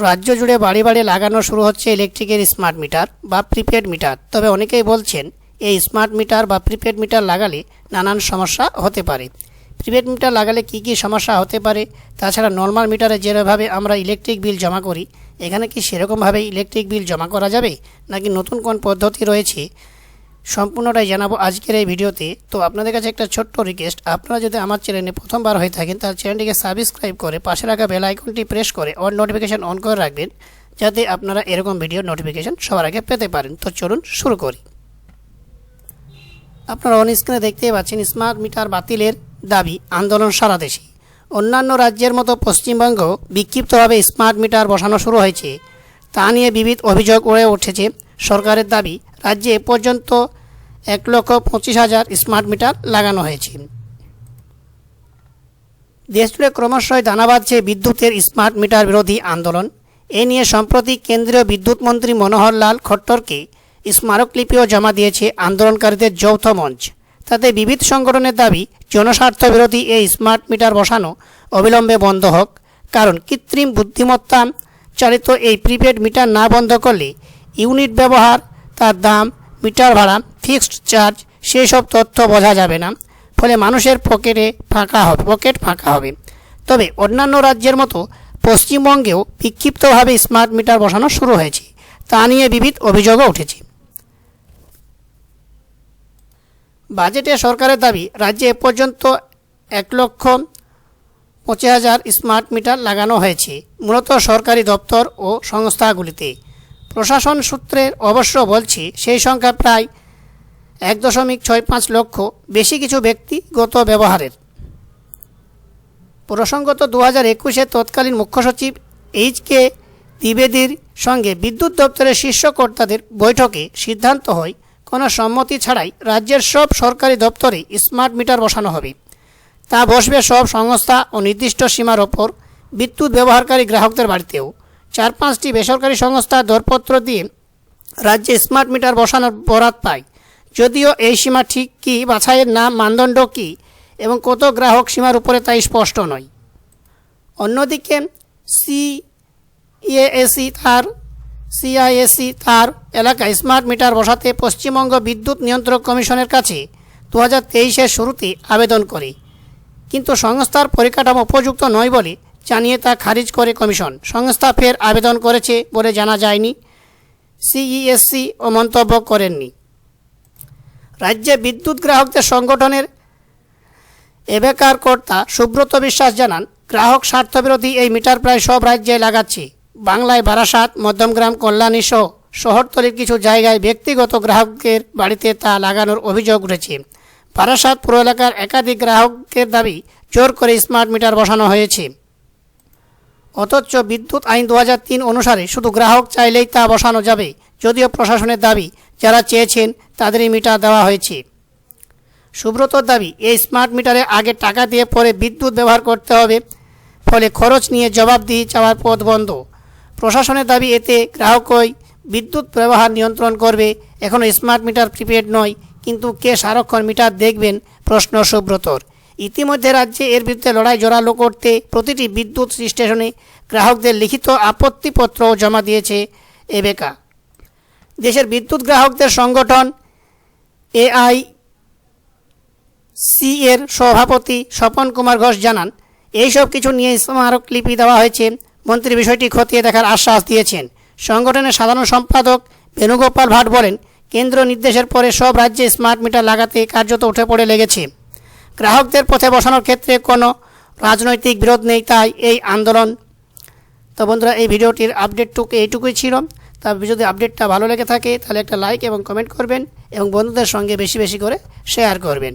রাজ্য জুড়ে বাড়ি বাড়ি লাগানো শুরু হচ্ছে ইলেকট্রিকের স্মার্ট মিটার বা প্রিপেড মিটার। তবে অনেকেই বলছেন, এই স্মার্ট মিটার বা প্রিপেড মিটার লাগালে নানান সমস্যা হতে পারে। প্রিপেড মিটার লাগালে কি কি সমস্যা হতে পারে? তাছাড়া নর্মাল মিটারে যেভাবে আমরা ইলেকট্রিক বিল জমা করি, এখানে কি সেরকমভাবে ইলেকট্রিক বিল জমা করা যাবে? নাকি নতুন কোন পদ্ধতি রয়েছে? সম্পূর্ণটাই জানাব আজকের এই ভিডিওতে। তো আপনাদের কাছে একটা ছোট্ট রিকোয়েস্ট আপনারা যদি আমার চ্যানেলে প্রথমবার হয়ে থাকেন, তাহলে চ্যানেলটিকে সাবস্ক্রাইব করে পাশে রাখা বেল আইকনটি প্রেস করে অন নোটিফিকেশন অন করে রাখবেন, যাতে আপনারা এরকম ভিডিও নোটিফিকেশন সবার আগে পেতে পারেন। তো চলুন শুরু করি। আপনারা অন স্ক্রিনে দেখতেই পাচ্ছেন স্মার্ট মিটার বাতিলের দাবি, আন্দোলন সারা দেশে। অন্যান্য রাজ্যের মতো পশ্চিমবঙ্গ বিক্ষিপ্তভাবে স্মার্ট মিটার বসানো শুরু হয়েছে। তা নিয়ে বিবিধ অভিযোগ উড়ে উঠেছে সরকারের দাবি রাজ্যে এ পর্যন্ত এক লক্ষ পঁচিশ হাজার স্মার্ট মিটার লাগানো হয়েছে। দেশজুড়ে ক্রমশই দানা বাঁধছে বিদ্যুতের স্মার্ট মিটার বিরোধী আন্দোলন। এ নিয়ে সম্প্রতি কেন্দ্রীয় বিদ্যুৎ মন্ত্রী মনোহর লাল খট্টরকে স্মারকলিপিও জমা দিয়েছে আন্দোলনকারীদের যৌথ মঞ্চ। তাতে বিবিধ সংগঠনের দাবি, জনস্বার্থ বিরোধী এই স্মার্ট মিটার বসানো অবিলম্বে বন্ধ হোক। কারণ কৃত্রিম বুদ্ধিমত্তা চালিত এই প্রিপেড মিটার না বন্ধ করলে ইউনিট ব্যবহার তার দাম, মিটার ভাড়া, ফিক্সড চার্জ সেই সব তথ্য বোঝা যাবে না। ফলে মানুষের পকেটে ফাঁকা হবে, পকেট ফাঁকা হবে। তবে অন্যান্য রাজ্যের মতো পশ্চিমবঙ্গেও বিক্ষিপ্তভাবে স্মার্ট মিটার বসানো শুরু হয়েছে। তা নিয়ে বিবিধ অভিযোগও উঠেছে। বাজেটে সরকারের দাবি, রাজ্যে এ পর্যন্ত এক লক্ষ পঁচিশ হাজার স্মার্ট মিটার লাগানো হয়েছে, মূলত সরকারি দপ্তর ও সংস্থাগুলিতে। প্রশাসন সূত্রের অবশ্য বলছে, সেই সংখ্যা প্রায় এক দশমিক ছয় পাঁচ লক্ষ। বেশি কিছু ব্যক্তিগত ব্যবহারের। প্রসঙ্গত দু হাজার একুশে তৎকালীন মুখ্য সচিব এইচ কে দ্বিবেদীর সঙ্গে বিদ্যুৎ দপ্তরের শীর্ষ কর্তাদের বৈঠকে সিদ্ধান্ত হয়, কোনো সম্মতি ছাড়াই রাজ্যের সব সরকারি দপ্তরে স্মার্ট মিটার বসানো হবে। তা বসবে সব সংস্থা ও নির্দিষ্ট সীমার ওপর বিদ্যুৎ ব্যবহারকারী গ্রাহকদের বাড়িতেও। চার পাঁচটি বেসরকারি সংস্থা দরপত্র দিয়ে রাজ্যে স্মার্ট মিটার বসানোর বরাত পায়। যদিও এই সীমা ঠিক কী, বাছাইয়ের নাম মানদণ্ড কী এবং কত গ্রাহক সীমার উপরে তাই স্পষ্ট নয়। অন্যদিকে সি ইএসি তার সিআইএসি তার এলাকায় স্মার্ট মিটার বসাতে পশ্চিমবঙ্গ বিদ্যুৎ নিয়ন্ত্রক কমিশনের কাছে দু হাজার তেইশের শুরুতে আবেদন করে। কিন্তু সংস্থার পরিকাঠামো উপযুক্ত নয় বলে জানিয়ে তা খারিজ করে কমিশন। সংস্থা ফের আবেদন করেছে বলে জানা যায়নি। সিইএসসি ও মন্তব্য করেননি। রাজ্যে বিদ্যুৎ গ্রাহকদের সংগঠনের এবেকার কর্তা সুব্রত বিশ্বাস জানান, গ্রাহক স্বার্থবিরোধী এই মিটার প্রায় সব রাজ্যে লাগাচ্ছে। বাংলায় বারাসাত মধ্যমগ্রাম, কল্যাণী সহ শহরতলির কিছু জায়গায় ব্যক্তিগত গ্রাহকের বাড়িতে তা লাগানোর অভিযোগ উঠেছে। বারাসাত পুর এলাকার একাধিক গ্রাহকের দাবি, জোর করে স্মার্ট মিটার বসানো হয়েছে। অথচ বিদ্যুৎ আইন দু অনুসারে শুধু গ্রাহক চাইলেই তা বসানো যাবে, যদিও প্রশাসনের দাবি, যারা চেয়েছেন তাদেরই মিটার দেওয়া হয়েছে। সুব্রতর দাবি, এই স্মার্ট মিটারে আগে টাকা দিয়ে পরে বিদ্যুৎ ব্যবহার করতে হবে, ফলে খরচ নিয়ে জবাবদিহি চাওয়ার পথ বন্ধ। প্রশাসনের দাবি, এতে গ্রাহকই বিদ্যুৎ ব্যবহার নিয়ন্ত্রণ করবে এখনও স্মার্ট মিটার প্রিপেড নয়, কিন্তু কে সারাক্ষণ মিটার দেখবেন প্রশ্ন সুব্রতর। ইতিমধ্যে রাজ্যে এর বিরুদ্ধে লড়াই, জোরালো করতে প্রতিটি বিদ্যুৎ স্টেশনে গ্রাহকদের লিখিত আপত্তিপত্র জমা দিয়েছে এবেকা। দেশের বিদ্যুৎ গ্রাহকদের সংগঠন এআই সি এর সভাপতি স্বপন কুমার ঘোষ জানান, এইসব কিছু নিয়ে স্মারকলিপি দেওয়া হয়েছে। মন্ত্রী বিষয়টি খতিয়ে দেখার আশ্বাস দিয়েছেন। সংগঠনের সাধারণ সম্পাদক বেণুগোপাল ভাট বলেন, কেন্দ্র নির্দেশের পরে সব রাজ্যে স্মার্ট মিটার লাগাতে কার্যত উঠে পড়ে লেগেছে। গ্রাহকদের পথে বসানোর ক্ষেত্রে কোনো রাজনৈতিক বিরোধ নেই, তাই এই আন্দোলন। তো বন্ধুরা, এই ভিডিওটির আপডেটটুকু এইটুকুই ছিল। তা যদি আপডেটটা ভালো লেগে থাকে, তাহলে একটা লাইক এবং কমেন্ট করবেন এবং বন্ধুদের সঙ্গে বেশি বেশি করে শেয়ার করবেন।